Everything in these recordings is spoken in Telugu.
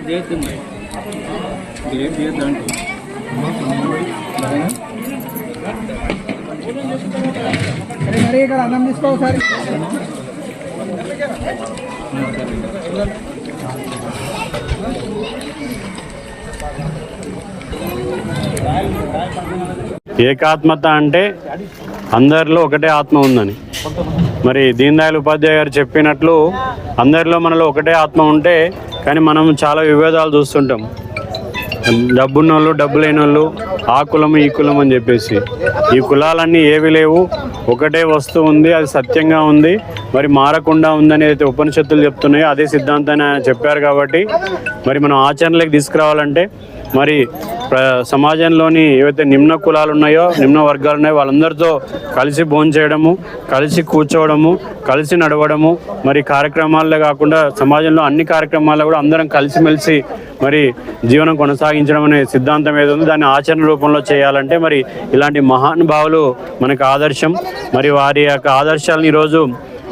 లేట్ చేస్తుంది లేట్ చేయొద్దంటే మరి ఇక్కడ అన్నం తీసుకో ఏకాత్మత అంటే అందరిలో ఒకటే ఆత్మ ఉందని. మరి దీన్ దయాళ్ ఉపాధ్యాయ గారు చెప్పినట్లు అందరిలో మనలో ఒకటే ఆత్మ ఉంటే కానీ మనం చాలా విభేదాలు చూస్తుంటాం. డబ్బున్న వాళ్ళు డబ్బు లేని వాళ్ళు ఆ కులం ఈ కులం అని చెప్పేసి. ఈ కులాలన్నీ ఏవి లేవు. ఒకటే వస్తువు ఉంది అది సత్యంగా ఉంది. మరి మారకుండా ఉందని అయితే ఉపనిషత్తులు చెప్తున్నాయో. అదే సిద్ధాంతాన్ని ఆయన చెప్పారు కాబట్టి మరి మనం ఆచరణలోకి తీసుకురావాలంటే మరి సమాజంలోని ఏవైతే నిమ్న కులాలు ఉన్నాయో నిమ్న వర్గాలు ఉన్నాయో వాళ్ళందరితో కలిసి భోంచేయడము కలిసి కూర్చోవడము కలిసి నడవడము మరి కార్యక్రమాల్లో కాకుండా సమాజంలో అన్ని కార్యక్రమాల్లో కూడా అందరం కలిసిమెలిసి మరి జీవనం కొనసాగించడం అనే సిద్ధాంతం ఏదో దాన్ని ఆచరణ రూపంలో చేయాలంటే మరి ఇలాంటి మహానుభావులు మనకు ఆదర్శం. మరి వారి యొక్క ఆదర్శాలను ఈరోజు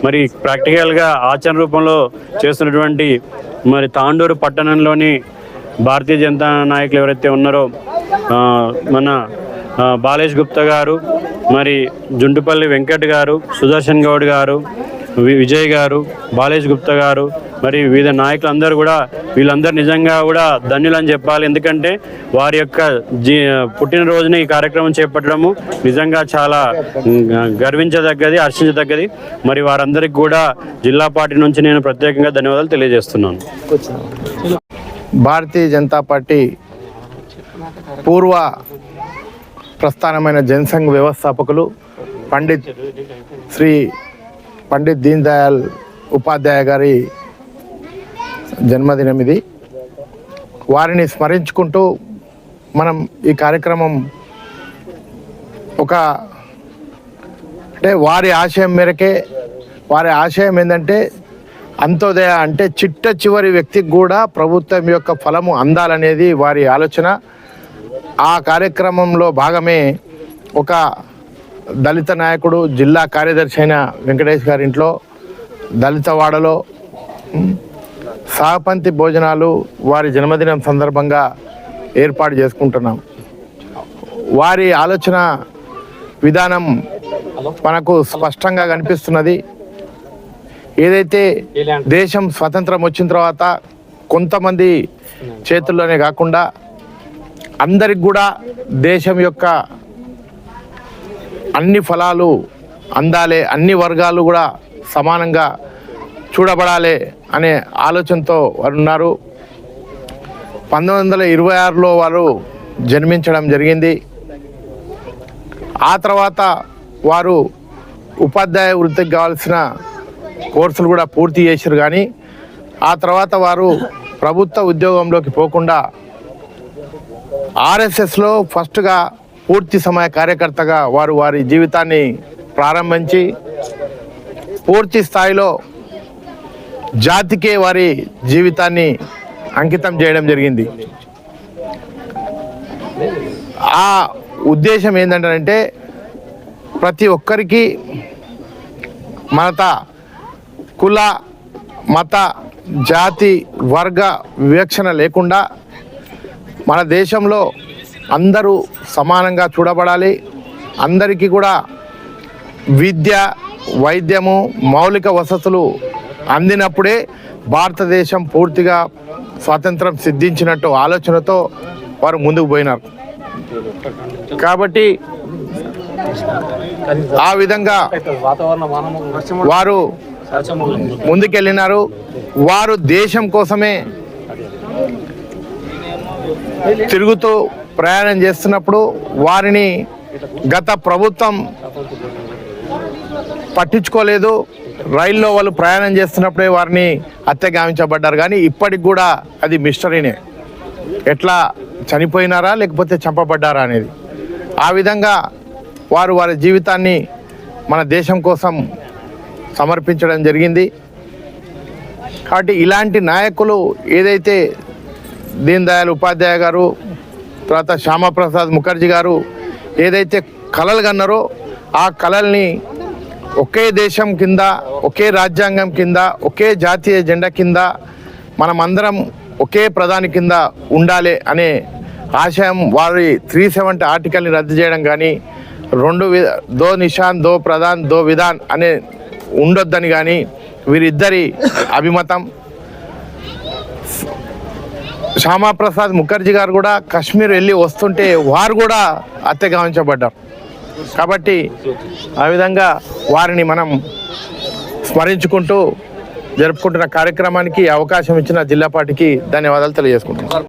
మరి ప్రాక్టికల్గా ఆచరణ రూపంలో చేస్తున్నటువంటి మరి తాండూరు పట్టణంలోని భారతీయ జనతా నాయకులు ఎవరైతే ఉన్నారో మన బాలేష్ గుప్తా గారు మరి జుంటుపల్లి వెంకట్ గారు సుదర్శన్ గౌడ్ గారు విజయ్ గారు బాలేష్ గుప్తా గారు మరి వివిధ నాయకులు అందరూ కూడా వీళ్ళందరూ నిజంగా కూడా ధన్యులని చెప్పాలి. ఎందుకంటే వారి యొక్క జీ పుట్టినరోజున ఈ కార్యక్రమం చేపట్టడము నిజంగా చాలా గర్వించదగ్గది హర్షించదగ్గది. మరి వారందరికీ కూడా జిల్లా పార్టీ నుంచి నేను ప్రత్యేకంగా ధన్యవాదాలు తెలియజేస్తున్నాను. భారతీయ జనతా పార్టీ పూర్వ ప్రస్థానమైన జనసంఘ్ వ్యవస్థాపకులు పండిత్ శ్రీ పండిత్ దీన్ దయాల్ ఉపాధ్యాయ గారి జన్మదినం ఇది. వారిని స్మరించుకుంటూ మనం ఈ కార్యక్రమం ఒక అంటే వారి ఆశయం మేరకే వారి ఆశయం ఏంటంటే అంత్యోదయ అంటే చిట్ట చివరి వ్యక్తికి కూడా ప్రభుత్వం యొక్క ఫలము అందాలనేది వారి ఆలోచన. ఆ కార్యక్రమంలో భాగమే ఒక దళిత నాయకుడు జిల్లా కార్యదర్శి అయిన వెంకటేష్ గారి ఇంట్లో దళితవాడలో సహపంతి భోజనాలు వారి జన్మదినం సందర్భంగా ఏర్పాటు చేసుకుంటున్నాం. వారి ఆలోచన విధానం మనకు స్పష్టంగా కనిపిస్తున్నది. ఏదైతే దేశం స్వతంత్రం వచ్చిన తర్వాత కొంతమంది చేతుల్లోనే కాకుండా అందరికి కూడా దేశం యొక్క అన్ని ఫలాలు అందాలే అన్ని వర్గాలు కూడా సమానంగా చూడబడాలి అనే ఆలోచనతో వారు ఉన్నారు. పంతొమ్మిది వందల ఇరవై ఆరులో వారు జన్మించడం జరిగింది. ఆ తర్వాత వారు ఉపాధ్యాయ వృత్తికి కావాల్సిన కోర్సులు కూడా పూర్తి చేశారు కానీ ఆ తర్వాత వారు ప్రభుత్వ ఉద్యోగంలోకి పోకుండా ఆర్ఎస్ఎస్లో ఫస్ట్గా పూర్తి సమయ కార్యకర్తగా వారు వారి జీవితాన్ని ప్రారంభించి పూర్తి స్థాయిలో జాతికే వారి జీవితాన్ని అంకితం చేయడం జరిగింది. ఆ ఉద్దేశం ఏంటంటే ప్రతి ఒక్కరికి మనత కుల మత జాతి వర్గ వివక్షణ లేకుండా మన దేశంలో అందరూ సమానంగా చూడబడాలి. అందరికీ కూడా విద్య వైద్యము మౌలిక వసతులు అందినప్పుడే భారతదేశం పూర్తిగా స్వాతంత్రం సిద్ధించినట్టు ఆలోచనతో వారు ముందుకు పోయినారు. కాబట్టి ఆ విధంగా వారు ముందుకెళ్ళినారు. వారు దేశం కోసమే తిరుగుతూ ప్రయాణం చేస్తున్నప్పుడు వారిని గత ప్రభుత్వం పట్టించుకోలేదు. రైల్లో వాళ్ళు ప్రయాణం చేస్తున్నప్పుడే వారిని హత్యగామించబడ్డారు కానీ ఇప్పటికి కూడా అది మిస్టరీనే. ఎట్లా చనిపోయినారా లేకపోతే చంపబడ్డారా అనేది. ఆ విధంగా వారు వారి జీవితాన్ని మన దేశం కోసం సమర్పించడం జరిగింది. కాబట్టి ఇలాంటి నాయకులు ఏదైతే దీన్ దయాళ్ ఉపాధ్యాయ గారు తర్వాత శ్యామప్రసాద్ ముఖర్జీ గారు ఏదైతే కళలు కన్నారో ఆ కళల్ని ఒకే దేశం కింద ఒకే రాజ్యాంగం కింద ఒకే జాతీయ జెండా కింద మనమందరం ఒకే ప్రధాని కింద ఉండాలి అనే ఆశయం వారి త్రీ సెవెంటీ ఆర్టికల్ని రద్దు చేయడం కానీ రెండు వి దో నిషాన్ దో ప్రధాన్ దో విధాన్ అనే ఉండొద్దని కానీ వీరిద్దరి అభిమతం. శ్యామాప్రసాద్ ముఖర్జీ గారు కూడా కశ్మీర్ వెళ్ళి వస్తుంటే వారు కూడా హత్య గావించబడ్డారు కాబట్టి ఆ విధంగా వారిని మనం స్మరించుకుంటూ జరుపుకుంటున్న కార్యక్రమానికి అవకాశం ఇచ్చిన జిల్లా పార్టీకి ధన్యవాదాలు తెలియజేసుకుంటున్నాం.